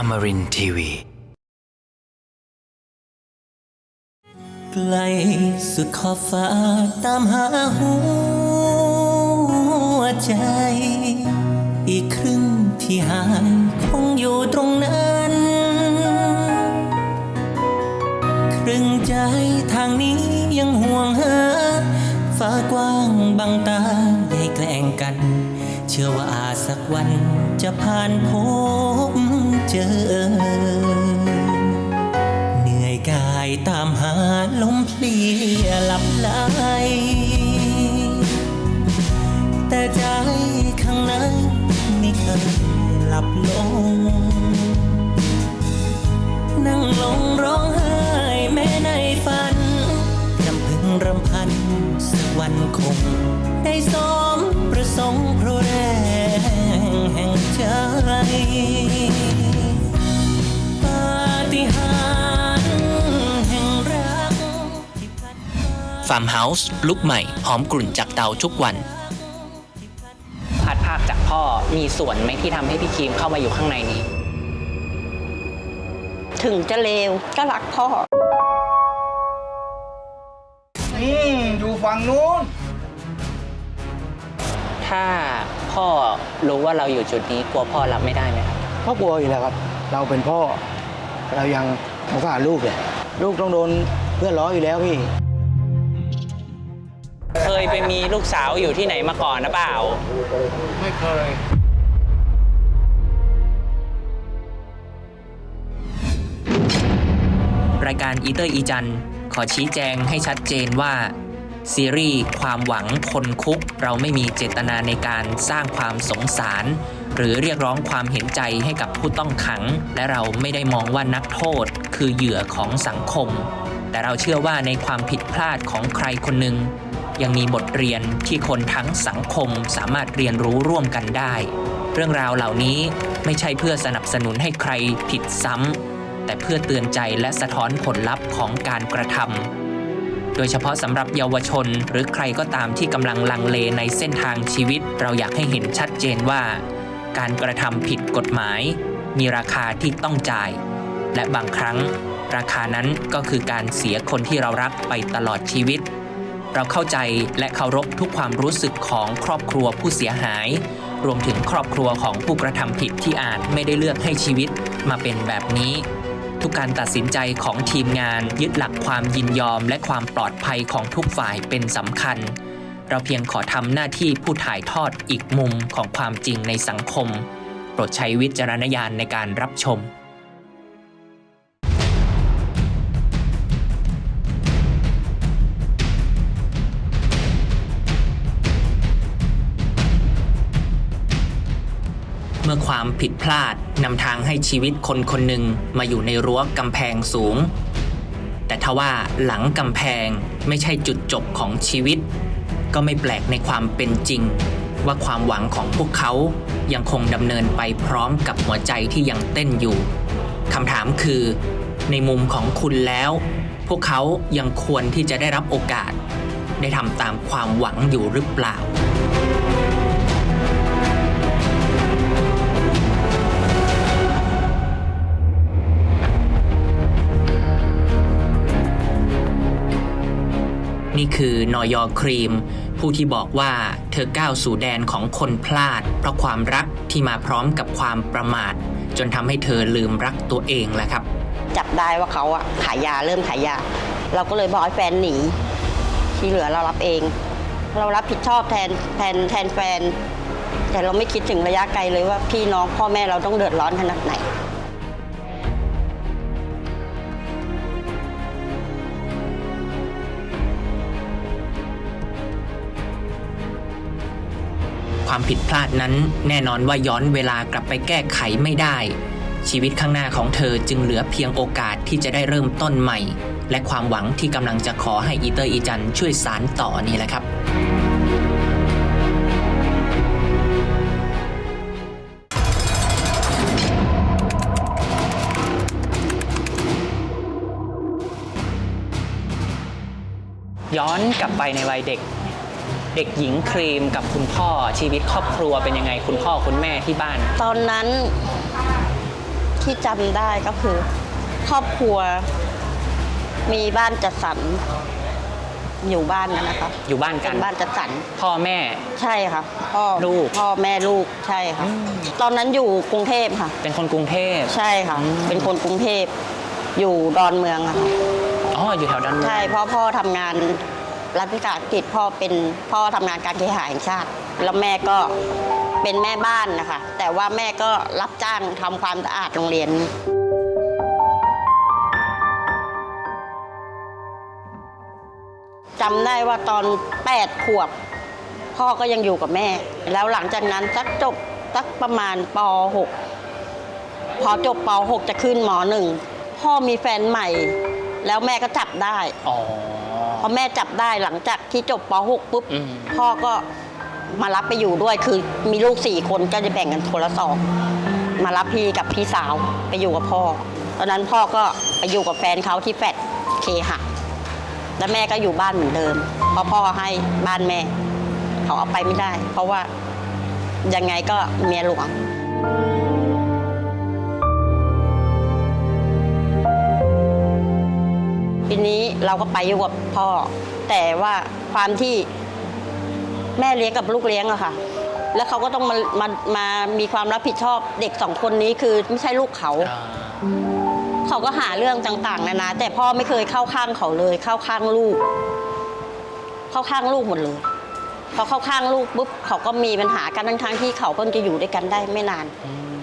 Amarin TV ไกลสุดขอบฟ้าตามหาหัวใจ อีกครึ่งที่หางคงอยู่ตรงนั้น ครึ่งใจทางนี้ยังห่วงหา ฟ้ากว้างบังตาได้แกล้งกัน เชื่อว่าอาสักวันจะผ่านพบ เจอ เหนื่อยกายตามหาลมเพลียหลับไหลแต่ใจข้างในไม่เคยหลับลง นั่งลงร้องไห้แม้ในฝันรำพึงรำพันสักวันคงได้สมป ฟาร์มเฮาส์ลุกใหม่ หอมกลุ่นจากเตาทุกวัน พัดภาคจากพ่อมีส่วนไหมที่ทำให้พี่ครีมเข้ามาอยู่ข้างในนี้ ถึงจะเลวก็รักพ่อ อืมอยู่ฝั่งนู้น ถ้าพ่อรู้ว่าเราอยู่จุดนี้กลัวพ่อรับไม่ได้ไหมครับพ่อกลัวอยู่แล้วครับ เราเป็นพ่อ เรายังสงสารลูกเลย ลูกต้องโดนเพื่อนล้ออยู่แล้วพี่ เคยไปมีลูกสาวอยู่ที่ไหนมาก่อนนะเปล่า ไม่เคย รายการอีเตอร์อีจันขอชี้แจงให้ชัดเจนว่า ซีรีส์ความหวังคนคุก เราไม่มีเจตนาในการสร้างความสงสาร หรือเรียกร้องความเห็นใจให้กับผู้ต้องขัง และเราไม่ได้มองว่านักโทษ คือเหยื่อของสังคม แต่เราเชื่อว่าในความผิดพลาดของใครคนหนึ่ง ยังมีบทเรียนที่คนทั้งสังคมสามารถเรียนรู้ร่วมกันได้ เรื่องราวเหล่านี้ไม่ใช่เพื่อสนับสนุนให้ใครผิดซ้ำ แต่เพื่อเตือนใจและสะท้อนผลลัพธ์ของการกระทำโดยเฉพาะสำหรับเยาวชนหรือใครก็ตามที่กำลังลังเลในเส้นทางชีวิต เราอยากให้เห็นชัดเจนว่า การกระทำผิดกฎหมาย มีราคาที่ต้องจ่าย และบางครั้ง ราคานั้นก็คือการเสียคนที่เรารักไปตลอดชีวิต เราเข้าใจและเคารพทุกความรู้สึกของครอบครัวผู้เสียหาย รวมถึงครอบครัวของผู้กระทำผิดที่อาจไม่ได้เลือกให้ชีวิตมาเป็นแบบนี้ ทุกการตัดสินใจของทีมงานยึดหลักความยินยอมและความปลอดภัยของทุกฝ่ายเป็นสำคัญ เราเพียงขอทำหน้าที่ผู้ถ่ายทอดอีกมุมของความจริงในสังคม โปรดใช้วิจารณญาณในการรับชม มื่อความผิดพลาดนำทางให้ชีวิตคนคนหนึ่งมาอยู่ในรั้วกำแพงสูง แต่ทว่าหลังกำแพงไม่ใช่จุดจบของชีวิต ก็ไม่แปลกในความเป็นจริง ว่าความหวังของพวกเขายังคงดำเนินไปพร้อมกับหัวใจที่ยังเต้นอยู่คำถามคือ ในมุมของคุณแล้ว พวกเขายังควรที่จะได้รับโอกาส ได้ทำตามความหวังอยู่หรือเปล่า นี่คือนอยอครีม ผู้ที่บอกว่าเธอก้าวสู่แดนของคนพลาด เพราะความรักที่มาพร้อมกับความประมาท จนทำให้เธอลืมรักตัวเองแหละครับ จับได้ว่าเขาอะขายยาเริ่มขายยา เราก็เลยบอกให้แฟนหนี ที่เหลือเรารับเอง เรารับผิดชอบแทนแทนแทนแฟน แต่เราไม่คิดถึงระยะไกลเลยว่าพี่น้องพ่อแม่เราต้องเดือดร้อนขนาดไหน ความผิดพลาดนั้น แน่นอนว่าย้อนเวลากลับไปแก้ไขไม่ได้ ชีวิตข้างหน้าของเธอจึงเหลือเพียงโอกาสที่จะได้เริ่มต้นใหม่ และความหวังที่กำลังจะขอให้อีเตอร์อีจันช่วยสารต่อนี่แหละครับย้อนกลับไปในวัยเด็ก เด็กหญิงครีมกับคุณพ่อชีวิตครอบครัวเป็นยังไงคุณพ่อคุณแม่ที่บ้าน ตอนนั้นทที่จำได้ก็คือ ครอบครัวมีบ้านจัดสรรอยู่บ้านนั้นนะคะอยู่บ้านกัเป็นน บ้านจัดสรรพ่อแม่ ใช่ค่ะ พ่อลูก พ่อแม่ลูกใช่ค่ะ ตอนนั้นอยู่กรุงเทพค่ะ เป็นคนกรุงเทพใช่ค่ะ เป็นคนกรุงเทพอยู่ดอนเมืองอะค่ะ อ๋ออยู่แถวด้านบนใช่เพราะพ่อทำงาน รัฐวิสาหกิจพ่อเป็นพ่อทำงานการเคหะแห่งชาติ แล้วแม่ก็เป็นแม่บ้านนะคะ แต่ว่าแม่ก็รับจ้างทำความสะอาดโรงเรียน จำได้ว่าตอน 8 ขวบ พ่อก็ยังอยู่กับแม่ แล้วหลังจากนั้นสักจบสักประมาณป .6 พอจบป .6 จะขึ้นม .1 พ่อมีแฟนใหม่ แล้วแม่ก็จับได้ อ๋อ พอแม่จับได้หลังจากที่จบป .6 ปุ๊บอืมพ่อก็มารับไปอยู่ด้วยคือมีลูกสี่คนก็จะแบ่งกันคนละสองมารับพี่กับพี่สาวไปอยู่กับพ่อ ตอนนั้นพ่อก็ไปอยู่กับแฟนเขาที่แฟดเคหะแล้วแม่ก็อยู่บ้านเหมือนเดิมเพราะพ่อให้บ้านแม่ เขาเอาไปไม่ได้ เพราะว่ายังไงก็เมียหลวง ทีนี้เราก็ไปอยู่กับพ่อ แต่ว่าความที่แม่เลี้ยงกับลูกเลี้ยงอะค่ะ แล้วเขาก็ต้องมามามามีความรับผิดชอบเด็กสองคนนี้คือไม่ใช่ลูกเขาอ่าเขาก็หาเรื่องต่างๆนานาแต่พ่อไม่เคยเข้าข้างเขาเลย เข้าข้างลูก เข้าข้างลูกหมดเลยพอเข้าข้างลูกปุ๊บเขาก็มีปัญหากันทั้งๆที่เขาเพิ่งจะอยู่ด้วยกันได้ไม่นาน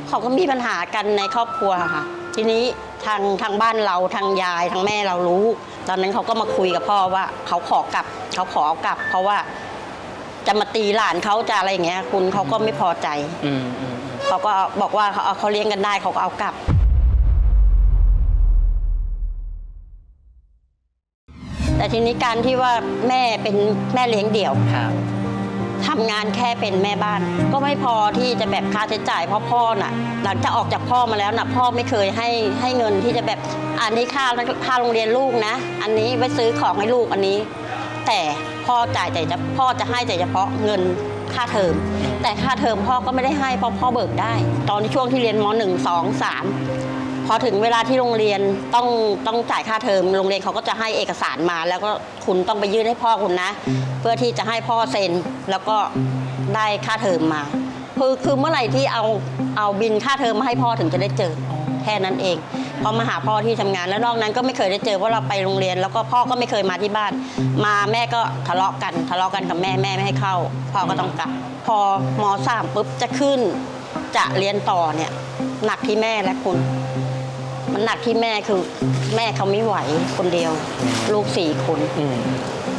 เขาก็มีปัญหากันในครอบครัวค่ะ ทีนี้ ทางทางบ้านเราทางยายทางแม่เรารู้ ตอนนั้นเขาก็มาคุยกับพ่อว่าเขาขอกลับเขาขอเอากลับ เพราะว่าจะมาตีหลานเขาจะอะไรอย่างเงี้ย คุณเขาก็ไม่พอใจอืมอืมอืมเขาก็บอกว่าเขาเอาเขาเลี้ยงกันได้เขาก็เอากลับ แต่ทีนี้การที่ว่าแม่เป็นแม่เลี้ยงเดี่ยว ครับ ทำงานแค่เป็นแม่บ้าน ก็ไม่พอที่จะแบบค่าใช้จ่ายเพราะพ่อน่ะ หลังจากออกจากพ่อมาแล้วน่ะ พ่อไม่เคยให้ให้เงินที่จะแบบอันนี้ค่าค่าโรงเรียนลูกนะ อันนี้ไว้ซื้อของให้ลูกอันนี้ แต่พ่อจ่ายแต่จะพ่อจะให้แต่เฉพาะเงินค่าเทอมแต่ค่าเทอมพ่อก็ไม่ได้ให้เพราะพ่อเบิกได้ ตอนที่ช่วงที่เรียนม .1 2 3 พอถึงเวลาที่โรงเรียนต้องต้องจ่ายค่าเทอมโรงเรียนเขาก็จะให้เอกสารมา แล้วก็คุณต้องไปยื่นให้พ่อคุณนะ เพื่อที่จะให้พ่อเซ็นแล้วก็ได้ค่าเทอมมาคือคือเมื่อไหร่ที่เอาเอาบินค่าเทอมมาให้พ่อถึงจะได้เจอแค่นั้นเองพอมาหาพ่อที่ทำงานแล้วนอกนั้นก็ไม่เคยได้เจอเพราะเราไปโรงเรียน แล้วก็พ่อก็ไม่เคยมาที่บ้าน มาแม่ก็ทะเลาะกันทะเลาะกันกับแม่แม่ไม่ให้เข้า พ่อก็ต้องกลับ พอมสามปุ๊บจะขึ้น จะเรียนต่อเนี่ยหนักที่แม่และคุณ มันหนักที่แม่คือแม่เขาไม่ไหวคนเดียว ลูกสี่คน อืม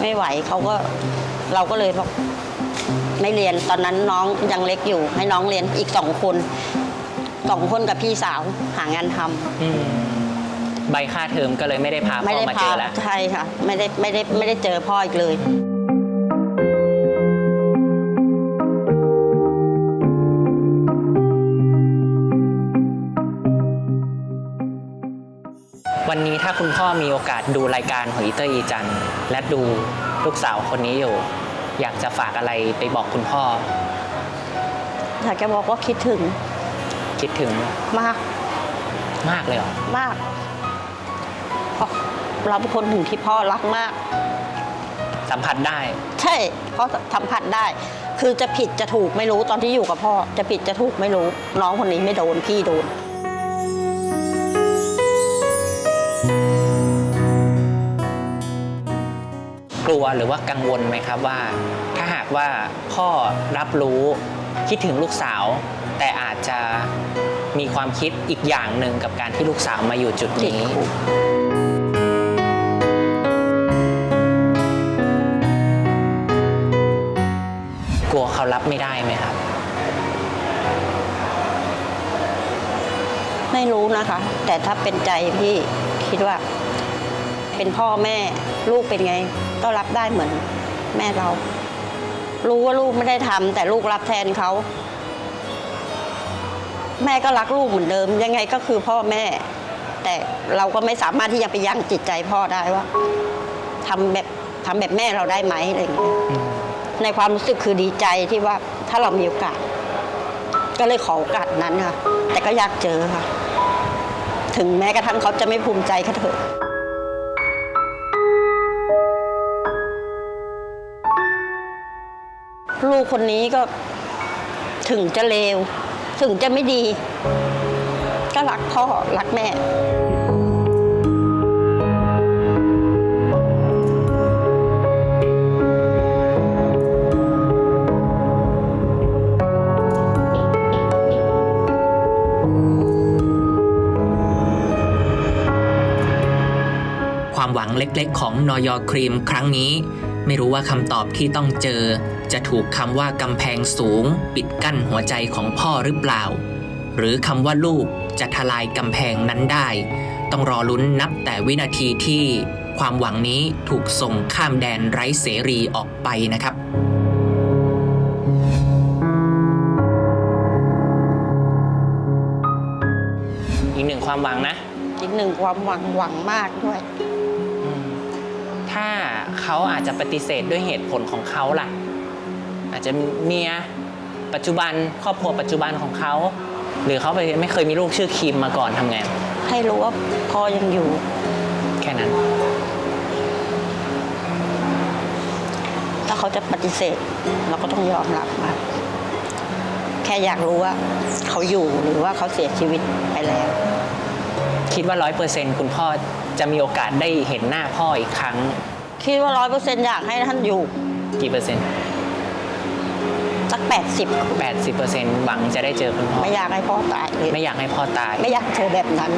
ไม่ไหวเขาก็เราก็เลยบอกไม่เรียนตอนนั้นน้องยังเล็กอยู่ ให้น้องเรียนอีกสองคนสองคนกับพี่สาวหางานทำอืมใบค่าเทอมก็เลยไม่ได้พาพ่ไม่อได้มาเจพาอแล้ว ใช่ค่ะ ไม่ได้ไม่ได้ไม่ได้เจอพ่ออีกเลย วันนี้ถ้าคุณพ่อมีโอกาสดูรายการของอีเตอร์อีจัน และดูลูกสาวคนนี้อยู่ อยากจะฝากอะไรไปบอกคุณพ่อ อยากจะบอกว่าคิดถึงคิดถึงมากมากเลยเหรอมากเพราะเราเป็นคนหนึ่งที่พ่อรักมาก สัมผัสได้ ใช่เพราะสัมผัสได้ คือจะผิดจะถูกไม่รู้ตอนที่อยู่กับพ่อ จะผิดจะถูกไม่รู้ น้องคนนี้ไม่โดนพี่โดน หรือว่ากังวลไหมครับว่า ถ้าหากว่าพ่อรับรู้คิดถึงลูกสาว แต่อาจจะมีความคิดอีกอย่างหนึ่งกับการที่ลูกสาวมาอยู่จุดติดนี้คุกกลัวเขารับไม่ได้ไหมครับ ไม่รู้นะคะ แต่ถ้าเป็นใจพี่คิดว่า เป็นพ่อแม่ลูกเป็นไง ก็รับได้เหมือนแม่เรา รู้ว่าลูกไม่ได้ทำแต่ลูกรับแทนเขา แม่ก็รักลูกเหมือนเดิม ยังไงก็คือพ่อแม่ แต่เราก็ไม่สามารถที่จะไปยั้งจิตใจพ่อได้ว่าทำแบบทำแบบแม่เราได้ไหมอะไรอย่างเงี้ยในความรู้สึกคือดีใจที่ว่าถ้าเรามีโอกาส ก็เลยขอโอกาสนั้นค่ะ แต่ก็อยากเจอค่ะ ถึงแม้กระทั่งเขาจะไม่ภูมิใจก็เถอะ ลูกคนนี้ก็ถึงจะเลว ถึงจะไม่ดี ก็รักพ่อ รักแม่ความหวังเล็กๆ ของนอยครีมครั้งนี้ ไม่รู้ว่าคำตอบที่ต้องเจอ จะถูกคำว่ากำแพงสูง ปิดกั้นหัวใจของพ่อหรือเปล่า หรือคำว่าลูกจะทลายกำแพงนั้นได้ ต้องรอลุ้นนับแต่วินาทีที่ความหวังนี้ถูกส่งข้ามแดนไร้เสรีออกไปนะครับอีกหนึ่งความหวังนะ อีกหนึ่งความหวังหวังมากด้วย ถ้าเขาอาจจะปฏิเสธด้วยเหตุผลของเขาล่ะ อาจจะเมียปัจจุบันครอบครัวปัจจุบันของเขา หรือเขาไปไม่เคยมีลูกชื่อคิมมาก่อนทำไง ให้รู้ว่าพ่อยังอยู่ แค่นั้น ถ้าเขาจะปฏิเสธ เราก็ต้องยอมรับมาแค่อยากรู้ว่าเขาอยู่หรือว่าเขาเสียชีวิตไปแล้ว คิดว่าร้อยเปอร์เซ็นต์คุณพ่อ จะมีโอกาสได้เห็นหน้าพ่ออีกครั้ง คิดว่าร้อยเปอร์เซ็นต์อยากให้ท่านอยู่กี่เปอร์เซ็นต์สักแปดสิบแปดสิบเปอร์เซ็นต์หวังจะได้เจอคุณพ่อไม่อยากให้พ่อตายเลยไม่อยากให้พ่อตาย ไม่อยากเจอแบบนั้น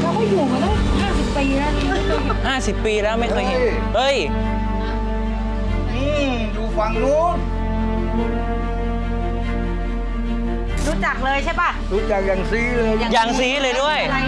เราก็อยู่มาตั้ง50ปีแล้วนี่ไม่เคยเห็น50 ปีแล้วไม่เคยเห็น เฮ้ยนี่อยู่ ฝั่งนู้นรู้จักเลยใช่ป่ะ รู้จักอย่างซีเลยอย่างซีเลยด้วย อะไร